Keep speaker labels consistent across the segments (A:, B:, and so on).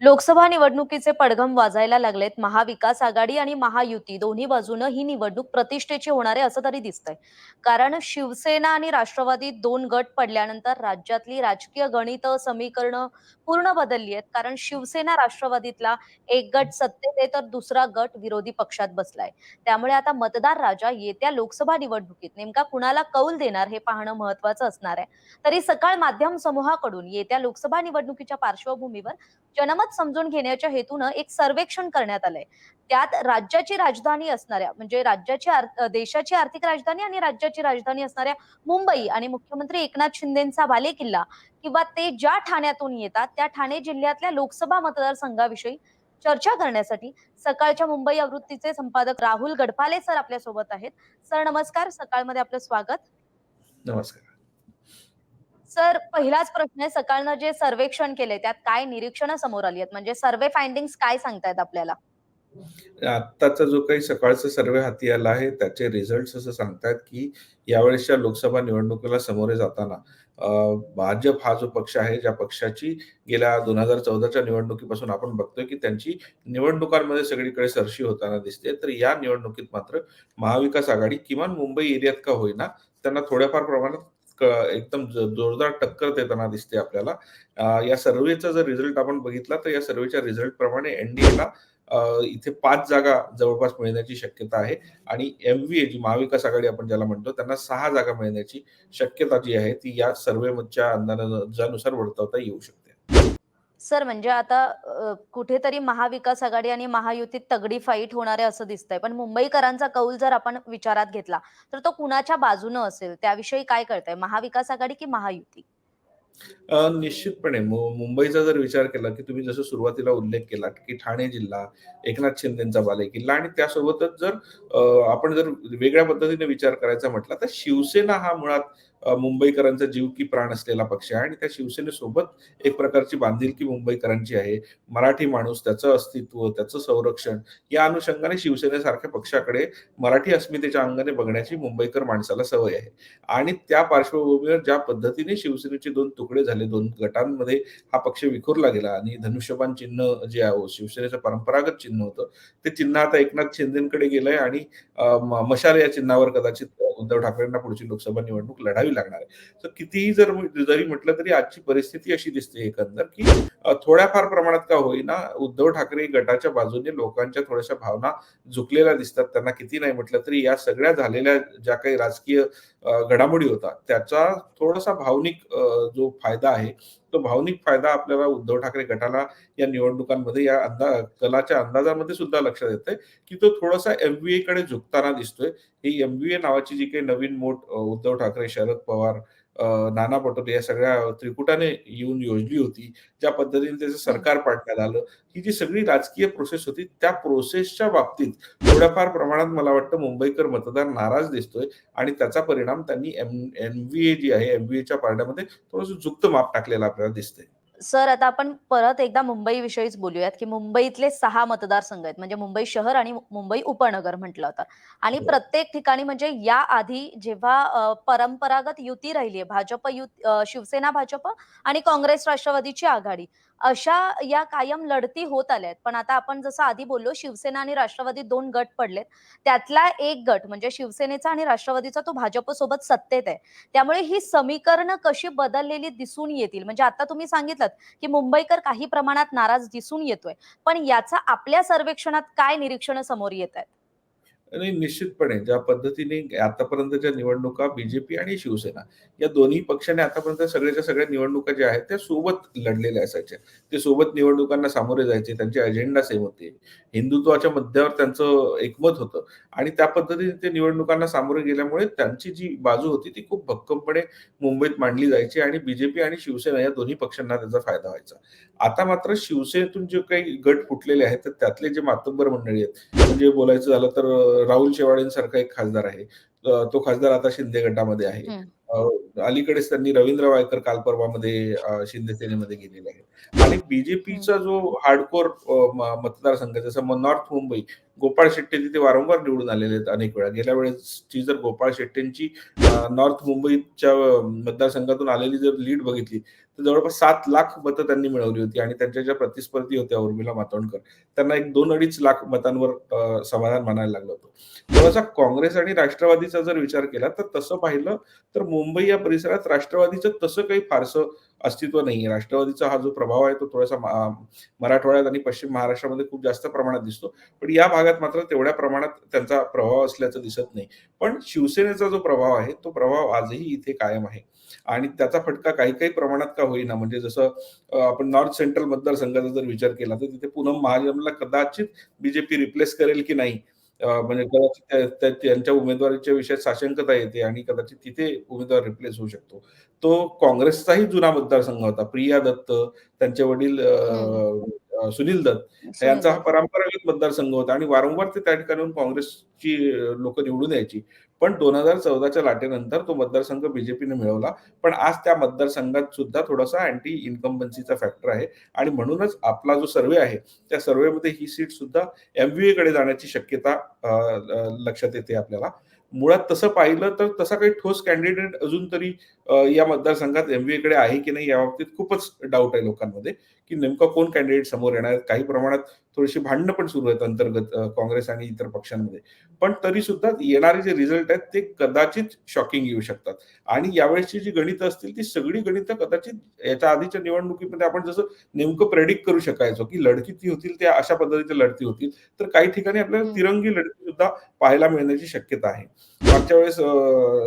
A: लोकसभा निवडणुकीचे पडघम वाजायला लागलेत. महाविकास आघाडी आणि महायुती दोन्ही बाजूनं ही निवडणूक प्रतिष्ठेची होणार आहे असं तरी दिसतंय. कारण शिवसेना आणि राष्ट्रवादी दोन गट पडल्यानंतर राज्यातली राजकीय गणित समीकरणं पूर्ण बदलली आहेत. कारण शिवसेना राष्ट्रवादीतला एक गट सत्तेत आहे तर दुसरा गट विरोधी पक्षात बसलाय. त्यामुळे आता मतदार राजा येत्या लोकसभा निवडणुकीत नेमका कुणाला कौल देणार हे पाहणं महत्वाचं असणार आहे. तरी सकाळ माध्यम समूहाकडून येत्या लोकसभा निवडणुकीच्या पार्श्वभूमीवर जनमत समजून घेण्याच्या हेतूनं एक सर्वेक्षण करण्यात आलंय. त्यात राज्याची राजधानी असणाऱ्या म्हणजे राज्याची देशाची आर्थिक राजधानी आणि राज्याची राजधानी असणाऱ्या मुंबई आणि मुख्यमंत्री एकनाथ शिंदेचा बालेकिल्ला किंवा ते ज्या ठाण्यातून येतात त्या ठाणे जिल्ह्यातल्या लोकसभा मतदारसंघाविषयी चर्चा करण्यासाठी सकाळच्या मुंबई आवृत्तीचे संपादक राहुल गडपाले सर आपल्यासोबत आहेत. सर नमस्कार. सकाळमध्ये आपलं स्वागत.
B: नमस्कार.
A: सर पहिलाच प्रश्न आहे सकाळनं जे सर्वेक्षण केले त्यात काय निरीक्षणं समोर आली आहेत? म्हणजे सर्वे फाइंडिंग काय सांगतायत आपल्याला?
B: आत्ताचा जो काही सकाळचा सर्वे हाती आला आहे त्याचे रिझल्ट असं सांगतात की यावेळेसच्या लोकसभा निवडणुकीला सामोरे जाताना भाजप हा जो पक्ष आहे ज्या पक्षाची गेल्या दोन हजार चौदाच्या निवडणुकीपासून आपण बघतोय की त्यांची निवडणुकांमध्ये सगळीकडे सरशी होताना दिसते. तर या निवडणुकीत मात्र महाविकास आघाडी किमान मुंबई एरियात का होईना त्यांना थोड्याफार प्रमाणात एकदम जोरदार टक्कर देताना दिसते आपल्याला. या सर्वेचा जर रिझल्ट आपण बघितला तर या सर्वेच्या रिझल्ट प्रमाणे एनडीएला इथे पाच जागा जवळपास मिळण्याची शक्यता आहे. आणि एमव्हीए जी महाविकास आघाडी आपण ज्याला म्हणतो त्यांना सहा जागा मिळण्याची शक्यता जी आहे ती या सर्वेच्या अंदाजानुसार वर्तवता येऊ शकते.
A: सर म्हणजे आता कुठेतरी महाविकास आघाडी आणि महायुतीत तगडी फाईट होणार आहे असं दिसतंय. पण मुंबईकरांचा कौल जर आपण विचारात घेतला तर तो कुणाच्या बाजूनं असेल? त्याविषयी काय कळतंय? महाविकास आघाडी की महायुती?
B: निश्चितपणे. मुंबईचा जर विचार केला की तुम्ही जसं सुरुवातीला उल्लेख केला की ठाणे जिल्हा एकनाथ शिंदेचा बालेकिल्ला आणि त्यासोबतच जर आपण जर वेगळ्या पद्धतीने विचार करायचा म्हटला तर शिवसेना हा मुळात मुंबईकरांचा जीव की प्राण असलेला पक्ष आहे आणि त्या शिवसेनेसोबत एक प्रकारची बांधिलकी मुंबईकरांची आहे. मराठी माणूस त्याचं अस्तित्व त्याचं संरक्षण या अनुषंगाने शिवसेनेसारख्या पक्षाकडे मराठी अस्मितेच्या अंगाने बघण्याची मुंबईकर माणसाला सवय आहे. आणि त्या पार्श्वभूमीवर ज्या पद्धतीने शिवसेनेचे दोन तुकडे झाले दोन गटांमध्ये हा पक्ष विखुरला गेला आणि धनुष्यबाण चिन्ह जे आहे शिवसेनेचं परंपरागत चिन्ह होतं ते चिन्ह आता एकनाथ शिंदेकडे गेलंय आणि मशाल या चिन्हावर कदाचित उद्धव ठाकरेंना पुढची लोकसभा निवडणूक लढावी लागणार आहे. तर कितीही जर जरी म्हटलं तरी आजची परिस्थिती अशी दिसते एकंदर की थोड्याफार प्रमाणात का होईना उद्धव ठाकरे गटाच्या बाजूने लोकांच्या थोड्याशा भावना झुकलेल्या दिसतात. त्यांना किती नाही म्हटलं तरी या सगळ्या झालेल्या ज्या काही राजकीय घडामोडी होता त्याचा थोडासा भावनिक जो फायदा आहे तो भावनिक फायदा आपल्याला उद्धव ठाकरे गटाला या निवडणुकांमध्ये या अंदा कलाच्या अंदाजामध्ये सुद्धा लक्षात येतंय की तो थोडासा एमव्हीए कडे झुकताना दिसतोय. ही एमव्हीए नावाची जी काही नवीन मोठ उद्धव ठाकरे शरद पवार नाना पटोले या सगळ्या त्रिकुटाने येऊन योजली होती. ज्या पद्धतीने त्याचं सरकार पाडण्यात आलं. ही जी सगळी राजकीय प्रोसेस होती त्या प्रोसेसच्या बाबतीत थोड्याफार प्रमाणात मला वाटतं मुंबईकर मतदार नाराज दिसतोय आणि त्याचा परिणाम त्यांनी एम एमव्हीए जी आहे एमव्हीएच्या पारड्यामध्ये थोडंसं जुक्त माप टाकलेलं आपल्याला दिसतंय.
A: सर आता आपण परत एकदा मुंबई विषयीच बोलूयात की मुंबईतले सहा मतदारसंघ आहेत म्हणजे मुंबई शहर आणि मुंबई उपनगर म्हटलं तर आणि
B: हो.
A: प्रत्येक ठिकाणी म्हणजे या आधी जेव्हा परंपरागत युती राहिली आहे भाजप युत शिवसेना भाजप आणि काँग्रेस राष्ट्रवादीची आघाडी अशा या कायम लढती होत आल्या आहेत पण आता आपण जसं आधी बोललो शिवसेना आणि राष्ट्रवादी दोन गट पडलेत. त्यातला एक गट म्हणजे शिवसेनेचा आणि राष्ट्रवादीचा तो भाजपसोबत सत्तेत आहे. त्यामुळे ही समीकरणं कशी बदललेली दिसून येतील? म्हणजे आता तुम्ही सांगितलं की मुंबईकर काही प्रमाणात नाराज दिसून येतोय. पण याचा आपल्या सर्वेक्षणात काय निरीक्षण समोर येत आहेत?
B: आणि निश्चितपणे ज्या पद्धतीने आतापर्यंतच्या निवडणुका बीजेपी आणि शिवसेना या दोन्ही पक्षाने आतापर्यंत सगळ्याच्या सगळ्या निवडणुका ज्या आहेत त्या सोबत लढलेल्या असायच्या. ते सोबत निवडणुकांना सामोरे जायचे त्यांचे अजेंडा सेम होते. हिंदुत्वाच्या मुद्द्यावर त्यांचं एकमत होतं. आणि त्या पद्धतीने ते निवडणुकांना सामोरे गेल्यामुळे त्यांची जी बाजू होती ती खूप भक्कमपणे मुंबईत मांडली जायची आणि बीजेपी आणि शिवसेना या दोन्ही पक्षांना त्याचा फायदा व्हायचा. आता मात्र शिवसेनेतून जे काही गट फुटलेले आहेत तर त्यातले जे मातंबर मंडळी आहेत म्हणजे बोलायचं झालं तर राहुल शेवाळेंसारखा एक खासदार आहे. तो खासदार आता शिंदे गटामध्ये आहे अलीकडेच त्यांनी रवींद्र वायकर काल परवामध्ये शिंदे सेनेमध्ये गेलेले आहे आणि बीजेपीचा जो हार्डकोर मतदारसंघ जसं नॉर्थ मुंबई गोपाळ शेट्टी तिथे वारंवार निवडून आलेले आहेत अनेक वेळा. गेल्या वेळेसची जर गोपाळ शेट्टींची नॉर्थ मुंबईच्या मतदारसंघातून आलेली जर लीड बघितली तर जवळपास सात लाख मतं त्यांनी मिळवली होती आणि त्यांच्या ज्या प्रतिस्पर्धी होत्या उर्मिला मातोंडकर त्यांना एक दोन अडीच लाख मतांवर समाधान मानायला लागलं होतं. थोडासा काँग्रेस आणि राष्ट्रवादीचा जर विचार केला तर तसं पाहिलं तर मुंबई या परिसरात राष्ट्रवादीचं तसं काही फारसं अस्तित्व नाही राष्ट्रवादीचा हा जो प्रभाव आहे तो थोडासा मराठवाड्यात आणि पश्चिम महाराष्ट्रामध्ये खूप जास्त प्रमाणात दिसतो. पण या भागात मात्र तेवढ्या प्रमाणात त्यांचा प्रभाव असल्याचं दिसत नाही. पण शिवसेनेचा जो प्रभाव आहे तो प्रभाव आजही इथे कायम आहे. आणि त्याचा फटका काही काही प्रमाणात का होईना. म्हणजे जसं आपण नॉर्थ सेंट्रल मतदारसंघाचा जर विचार केला तर तिथे पूनम महाजनला कदाचित बीजेपी रिप्लेस करेल की नाही? म्हणजे कदाचित त्या- त्या- त्यांच्या उमेदवारीच्या विषयात साशंकता येते आणि कदाचित तिथे उमेदवार रिप्लेस होऊ शकतो. तो काँग्रेसचाही जुना मतदारसंघ होता. प्रिया दत्त त्यांचे वडील सुनील दत्त यांचा हा परंपरागत मतदारसंघ होता. आणि वारंवार ते त्या ठिकाणी काँग्रेसची लोक निवडून यायची. पण दोन हजार चौदाच्या लाटेनंतर तो मतदारसंघ बीजेपीने मिळवला. पण आज त्या मतदारसंघात सुद्धा थोडासा अँटी इन्कम्बन्सीचा फॅक्टर आहे. आणि म्हणूनच आपला जो सर्वे आहे त्या सर्वेमध्ये ही सीट सुद्धा एमव्हीए कडे जाण्याची शक्यता लक्षात येते आपल्याला. मुळात तसं पाहिलं तर तसा काही ठोस कॅन्डिडेट अजून तरी या मतदारसंघात एमव्हीए कडे आहे की नाही या बाबतीत खूपच डाऊट आहे लोकांमध्ये की नेमका कोण कॅन्डिडेट समोर येणार? काही प्रमाणात थोडीशी भांडणं पण सुरू आहेत अंतर्गत काँग्रेस आणि इतर पक्षांमध्ये. पण तरी सुद्धा येणारे जे रिझल्ट आहेत ते कदाचित शॉकिंग येऊ शकतात. आणि यावेळेसची जी गणितं असतील ती सगळी गणितं कदाचित याच्या आधीच्या निवडणुकीमध्ये आपण जसं नेमकं प्रेडिक्ट करू शकायचो की लढती ती होतील त्या अशा पद्धतीच्या लढती होतील तर काही ठिकाणी आपल्याला. तिरंगी लढती सुद्धा पाहायला मिळण्याची शक्यता आहे. मागच्या वेळेस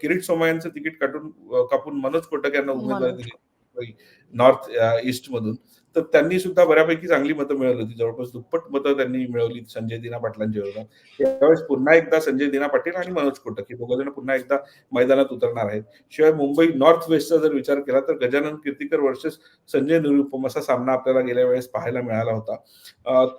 B: किरीट सोमा यांचं तिकीट काटून कापून मनोज कोटक यांना उमेदवारी. दिली नॉर्थ ईस्ट मधून तर त्यांनी सुद्धा बऱ्यापैकी चांगली मतं मिळवली होती. जवळपास दुप्पट मतं त्यांनी मिळवली संजय दिना पाटलांच्या विरोधात यावेळेस पुन्हा एकदा संजय दिना पाटील आणि मनोज कोटक हे दोघं जण पुन्हा एकदा मैदानात उतरणार आहेत. शिवाय मुंबई नॉर्थ वेस्टचा जर विचार केला तर गजानन कीर्तीकर वर्सेस संजय निरुपम असा सामना आपल्याला गेल्या वेळेस पाहायला मिळाला होता.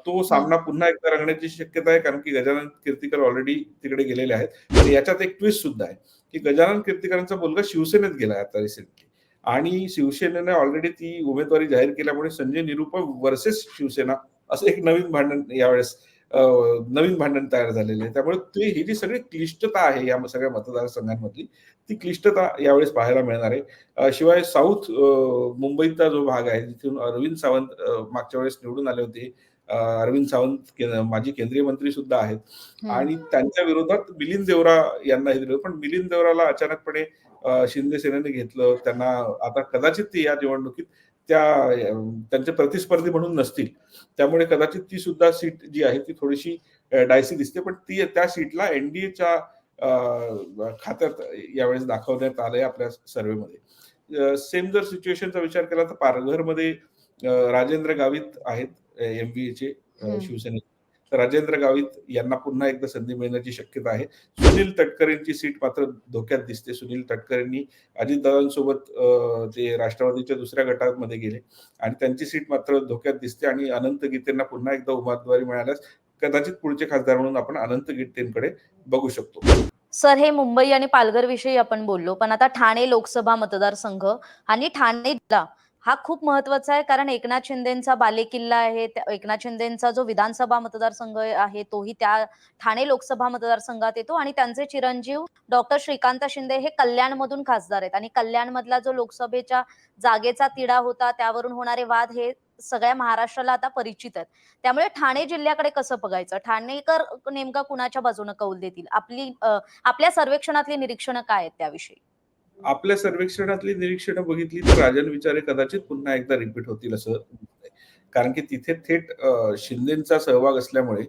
B: तो सामना पुन्हा एकदा रंगण्याची शक्यता आहे कारण की गजानन कीर्तीकर ऑलरेडी तिकडे गेलेले आहेत. तर याच्यात एक ट्विस्ट सुद्धा आहे की गजानन कीर्तीकरांचा मुलगा शिवसेनेत गेला आता रिसेंटली आणि शिवसेनेने ऑलरेडी ती उमेदवारी जाहीर केल्यामुळे संजय निरुपम वर्सेस शिवसेना असं एक नवीन भांडण यावेळेस नवीन भांडण तयार झालेले आहे. त्यामुळे ती ही जी सगळी क्लिष्टता आहे या सगळ्या मतदारसंघांमधली ती क्लिष्टता यावेळेस पाहायला मिळणार आहे. शिवाय साऊथ मुंबईचा जो भाग आहे जिथून अरविंद सावंत मागच्या वेळेस निवडून आले होते अरविंद सावंत माजी केंद्रीय मंत्री सुद्धा आहेत. आणि त्यांच्या विरोधात मिलिंद देवरा यांना हे दिलं पण मिलिंद देवराला अचानकपणे शिंदे सेनेने घेतलं त्यांना आता कदाचित ते या निवडणुकीत त्या त्यांचे प्रतिस्पर्धी म्हणून नसतील. त्यामुळे कदाचित ती सुद्धा सीट जी आहे ती थोडीशी डायसी दिसते. पण ती त्या सीटला एनडीएच्या खात्यात यावेळेस दाखवण्यात आलंय आपल्या सर्व्हेमध्ये सेम जर सिच्युएशनचा विचार केला तर पारघरमध्ये राजेंद्र गावित आहेत एमबीएचे
A: हम्म.
B: राजेंद्र गावित यांना पुन्हा एकदा संधी मिळण्याची शक्यता आहे. सुनील तटकरेंची सीट मात्र धोक्यात दिसते. सुनील तटकरेंनी अजितदादांसोबत जे राष्ट्रवादीच्या दुसऱ्या गटामध्ये गेले आणि त्यांची सीट मात्र धोक्यात दिसते आणि अनंत गीतेंना पुन्हा एकदा उमेदवारी मिळाल्यास कदाचित पुढचे खासदार म्हणून आपण अनंत गीतेंकडे बघू शकतो.
A: सर हे मुंबई आणि पालघर विषयी आपण बोललो पण आता ठाणे लोकसभा मतदारसंघ आणि ठाणे जिल्हा हा खूप महत्त्वाचा आहे कारण एकनाथ शिंदेचा बालेकिल्ला आहे एकनाथ शिंदेचा जो विधानसभा मतदारसंघ आहे तोही त्या ठाणे लोकसभा मतदारसंघात येतो आणि त्यांचे चिरंजीव डॉक्टर श्रीकांत शिंदे हे कल्याणमधून खासदार आहेत. आणि कल्याणमधला जो लोकसभेच्या जागेचा तिढा होता त्यावरून होणारे वाद हे सगळ्या महाराष्ट्राला आता परिचित आहेत. त्यामुळे ठाणे जिल्ह्याकडे कसं बघायचं? ठाणेकर नेमका कुणाच्या बाजूने कौल देतील? आपली आपल्या सर्वेक्षणातली निरीक्षणं काय आहेत त्याविषयी?
B: आपल्या सर्वेक्षणातली निरीक्षणं बघितली तर राजन विचारे कदाचित पुन्हा एकदा रिपीट होतील असं कारण की तिथे थेट शिंदेचा सहभाग असल्यामुळे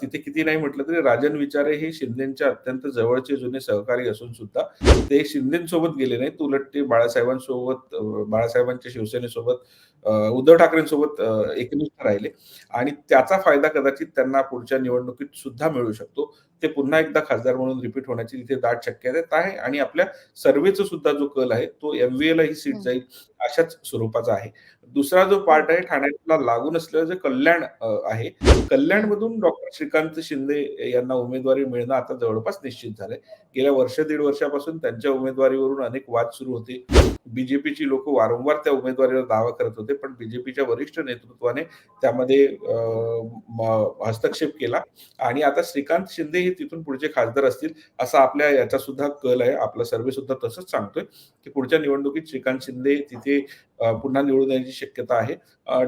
B: तिथे किती नाही म्हटलं तरी राजन विचारे हे शिंदेच्या अत्यंत जवळचे जुने सहकारी असून सुद्धा ते शिंदेसोबत गेले नाहीत. उलट ते बाळासाहेबांसोबत बाळासाहेबांच्या शिवसेनेसोबत उद्धव ठाकरेंसोबत एकनिष्ठ राहिले. आणि त्याचा फायदा कदाचित त्यांना पुढच्या निवडणुकीत सुद्धा मिळू शकतो. ते पुन्हा एकदा खासदार म्हणून रिपीट होण्याची तिथे दाट शक्यता आहे. आणि आपल्या सर्वेचा सुद्धा जो कल आहे तो एमव्हीए ला ही सीट. जाईल अशाच स्वरूपाचा आहे. दुसरा जो पार्ट आहे ठाण्याला लागून असलेलं जे कल्याण आहे कल्याणमधून डॉक्टर श्रीकांत शिंदे यांना उमेदवारी मिळणं आता जवळपास निश्चित झालंय. गेल्या वर्ष दीड वर्षापासून त्यांच्या उमेदवारीवरून अनेक वाद सुरू होते. बीजेपीची लोक वारंवार त्या उमेदवारीवर दावा करत होते पण बीजेपीच्या वरिष्ठ नेतृत्वाने त्यामध्ये हस्तक्षेप केला. आणि आता श्रीकांत शिंदे हे तिथून पुढचे खासदार असतील असा आपल्या याचा सुद्धा कल आहे. आपला सर्वे सुद्धा तसंच सांगतोय की पुढच्या निवडणुकीत श्रीकांत शिंदे तिथे पुन्हा निवडून येण्याची शक्यता आहे.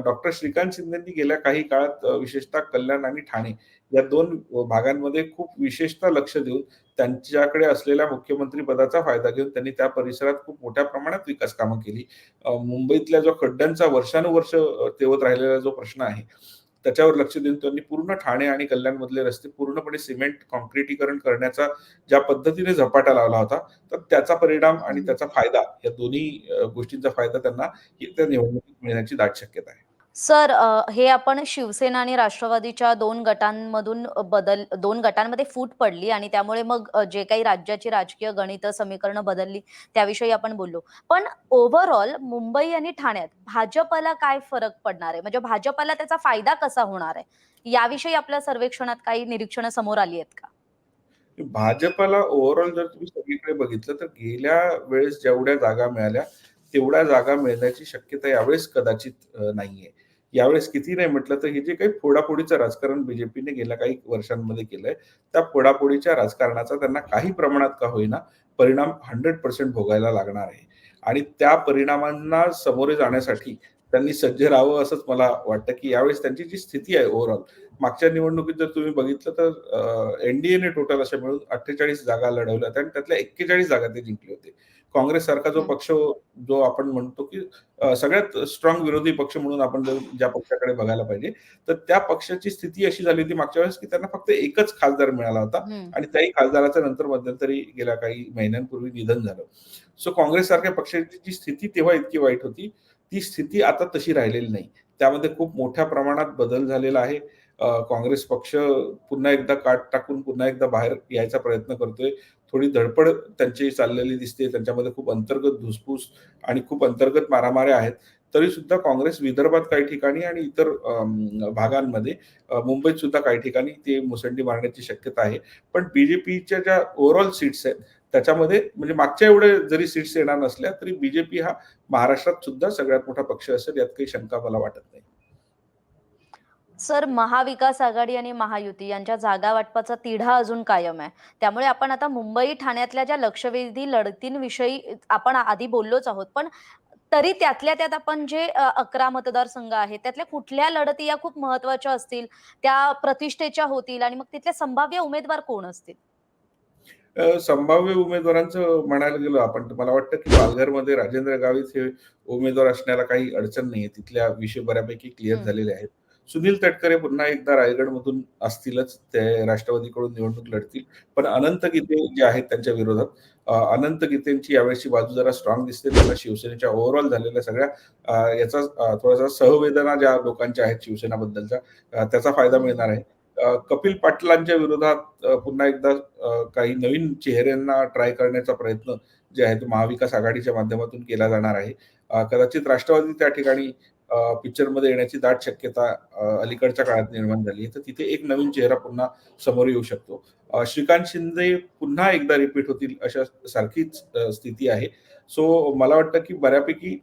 B: डॉक्टर श्रीकांत शिंदेंनी गेल्या काही काळात विशेषतः कल्याण आणि ठाणे या दोन भागांमध्ये खूप विशेषतः लक्ष देऊन त्यांच्याकडे असलेल्या मुख्यमंत्री पदाचा फायदा घेऊन त्यांनी त्या परिसरात खूप मोठ्या प्रमाणात विकास कामं केली. मुंबईतल्या जो खड्ड्यांचा वर्षानुवर्ष तेवत राहिलेला जो प्रश्न आहे त्याच्यावर लक्ष देऊन त्यांनी पूर्ण ठाणे आणि कल्याणमधले रस्ते पूर्णपणे सिमेंट कॉन्क्रिटीकरण करण्याचा ज्या पद्धतीने झपाटा लावला होता तर त्याचा परिणाम आणि त्याचा फायदा या दोन्ही गोष्टींचा फायदा त्यांना येत्या निवडणुकीत मिळण्याची दाट शक्यता आहे.
A: सर हे आपण शिवसेना आणि राष्ट्रवादीच्या दोन गटांमधून बदल दोन गटांमध्ये फूट पडली आणि त्यामुळे मग जे काही राज्याची राजकीय गणित समीकरणं बदलली त्याविषयी आपण बोललो. पण ओव्हरऑल मुंबई आणि ठाण्यात भाजपला काय फरक पडणार आहे? म्हणजे भाजपला त्याचा फायदा कसा होणार आहे? याविषयी आपल्या सर्वेक्षणात काही निरीक्षणं समोर आली आहेत का?
B: भाजपला ओव्हरऑल जर तुम्ही सगळीकडे बघितलं तर गेल्या वेळेस जेवढ्या जागा मिळाल्या तेवढ्या जागा मिळण्याची शक्यता यावेळेस कदाचित नाहीये. यावेळेस किती नाही म्हटलं तर हे जे काही फोडाफोडीचं राजकारण बीजेपीने गेल्या काही वर्षांमध्ये केलंय त्या फोडाफोडीच्या राजकारणाचा त्यांना काही प्रमाणात का होईना परिणाम हंड्रेड पर्सेंट भोगायला लागणार आहे. आणि त्या परिणामांना सामोरे जाण्यासाठी त्यांनी सज्ज राहावं असंच मला वाटतं की यावेळेस त्यांची जी स्थिती आहे ओव्हरऑल मागच्या निवडणुकीत जर तुम्ही बघितलं तर एनडीएने टोटल अशा मिळून अठ्ठेचाळीस जागा लढवल्या होत्या आणि त्यातल्या एक्केचाळीस जागा ते जिंकले होते. काँग्रेस सारखा जो. पक्ष जो आपण म्हणतो की सगळ्यात स्ट्रॉंग विरोधी पक्ष म्हणून आपण जर ज्या पक्षाकडे बघायला पाहिजे तर त्या पक्षाची स्थिती अशी झाली होती मागच्या वेळेस की त्यांना फक्त एकच खासदार मिळाला होता. आणि त्याही खासदाराचं नंतर मध्यंतरी गेल्या काही महिन्यांपूर्वी निधन झालं सो काँग्रेस सारख्या पक्षाची जी स्थिती तेव्हा इतकी वाईट होती ती स्थिती आता तशी राहिलेली नाही त्यामध्ये खूप मोठ्या प्रमाणात बदल झालेला आहे काँग्रेस पक्ष पुन्हा एकदा काट टाकून पुन्हा एकदा बाहेर यायचा प्रयत्न करतोय थोडी धडपड त्यांची चाललेली दिसते. त्यांच्यामध्ये खूप अंतर्गत धुसफूस आणि खूप अंतर्गत मारामाऱ्या आहेत. तरी सुद्धा काँग्रेस विदर्भात काही ठिकाणी आणि इतर भागांमध्ये मुंबईत सुद्धा काही ठिकाणी ते मुसंडी मारण्याची शक्यता आहे. पण बीजेपीच्या ज्या ओव्हरऑल सीट्स आहेत त्याच्यामध्ये म्हणजे मागच्या एवढे जरी सीट्स येणार नसल्या तरी बीजेपी हा महाराष्ट्रात सुद्धा सगळ्यात मोठा पक्ष असेल यात काही शंका मला वाटत नाही.
A: सर महाविकास आघाडी आणि महायुती यांच्या जागा वाटपाचा तिढा अजून कायम आहे. त्यामुळे आपण आता मुंबई ठाण्यातल्या ज्या लक्षवेधी लढतींविषयी आपण आधी बोललोच आहोत पण तरी त्यातल्या त्यात आपण जे अकरा मतदारसंघ आहेत त्यातल्या कुठल्या लढती या खूप महत्त्वाच्या असतील त्या प्रतिष्ठेच्या होतील आणि मग तिथले संभाव्य उमेदवार कोण असतील?
B: संभाव्य उमेदवारांचं म्हणायला गेलो आपण मला वाटतं की पालघरमध्ये राजेंद्र गावित हे उमेदवार असण्याला काही अडचण नाहीये. तिथल्या विषय बऱ्यापैकी क्लिअर. झालेले आहेत. सुनील तटकरे पुन्हा एकदा रायगडमधून असतीलच. ते राष्ट्रवादीकडून निवडणूक लढतील. पण अनंत गीते जे आहेत त्यांच्या विरोधात अनंत गीतेंची यावेळेची बाजू जरा स्ट्रॉंग दिसते. त्यांना शिवसेनेच्या ओव्हरऑल झालेल्या सगळ्या याचा थोडासा सहवेदना ज्या लोकांच्या आहेत शिवसेनाबद्दलचा त्याचा फायदा मिळणार आहे. कपिल पाटलांच्या विरोधात पुन्हा एकदा काही नवीन चेहऱ्यांना ट्राय करण्याचा प्रयत्न जे आहे तो महाविकास आघाडीच्या माध्यमातून केला जाणार आहे. कदाचित राष्ट्रवादी त्या ठिकाणी पिक्चरमध्ये येण्याची दाट शक्यता अलीकडच्या काळात निर्माण झाली आहे. तर तिथे एक नवीन चेहरा पुन्हा समोर येऊ शकतो. श्रीकांत शिंदे पुन्हा एकदा रिपीट होतील अशा सारखीच स्थिती आहे. सो मला वाटतं की बऱ्यापैकी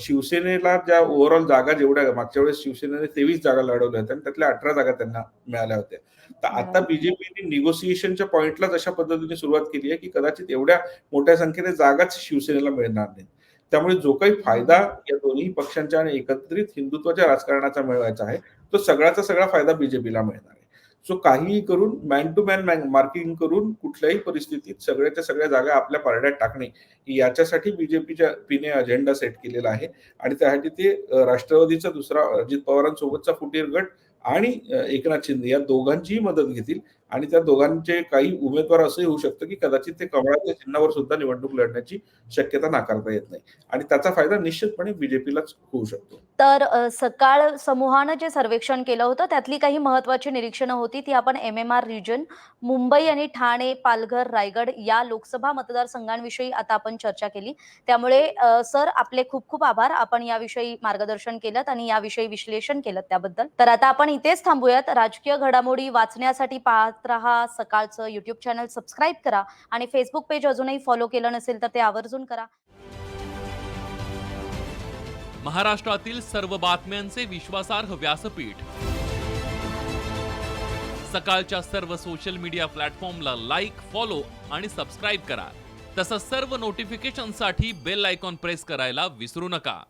B: शिवसेनेला ज्या ओव्हरऑल जागा जेवढ्या मागच्या वेळेस शिवसेनेने तेवीस जागा लढवल्या होत्या आणि त्यातल्या अठरा जागा त्यांना मिळाल्या होत्या. तर आता. बीजेपीने निगोसिएशनच्या पॉइंटलाच अशा पद्धतीने सुरुवात केली आहे की कदाचित एवढ्या मोठ्या संख्येने जागाच शिवसेनेला मिळणार नाहीत. त्यामुळे जो काही फायदा या दोन्ही पक्षांच्या आणि एकत्रित हिंदुत्वाच्या राजकारणाचा मिळवायचा आहे तो सगळ्याचा सगळा फायदा बीजेपीला मिळणार आहे. सो काहीही करून मॅन टू मॅन मार्किंग करून कुठल्याही परिस्थितीत सगळ्याच्या सगळ्या जागा आपल्या पारड्यात टाकणे याच्यासाठी बीजेपीच्या पीने अजेंडा सेट केलेला आहे. आणि त्यासाठी ते राष्ट्रवादीचा दुसरा अजित पवारांसोबतचा फुटीर गट आणि एकनाथ शिंदे या दोघांचीही मदत घेतील. आणि त्या दोघांचे काही उमेदवार असंही होऊ शकतं की कदाचित ते कमळाच्या चिन्हावर सुद्धा निवडणूक लढण्याची शक्यता नाकारता येत नाही. आणि त्याचा फायदा निश्चितपणे बीजेपीलाच होऊ शकतो.
A: तर सकाळ समूहानं जे सर्वेक्षण केलं होतं त्यातली काही महत्वाची निरीक्षणं होती ती आपण M M R region Mumbai आणि ठाणे पालघर रायगड या लोकसभा मतदारसंघांविषयी आता आपण चर्चा केली. त्यामुळे सर आपले खूप खूप आभार. आपण याविषयी मार्गदर्शन केलं आणि याविषयी विश्लेषण केलं त्याबद्दल. तर आता आपण इथेच थांबूयात. राजकीय घडामोडी वाचण्यासाठी पाहत पाहत राहा. सकाळचं युट्यूब चॅनल सबस्क्राईब करा आणि फेसबुक पेज अजूनही फॉलो केलं नसेल तर ते आवर्जून करा.
C: महाराष्ट्रातील सर्व बातम्यांचे विश्वासार्ह व्यासपीठ. सकाळच्या सर्व सोशल मीडिया प्लॅटफॉर्मला लाईक फॉलो आणि सबस्क्राईब करा. तसंच सर्व नोटिफिकेशनसाठी बेल आयकॉन प्रेस करायला विसरू नका.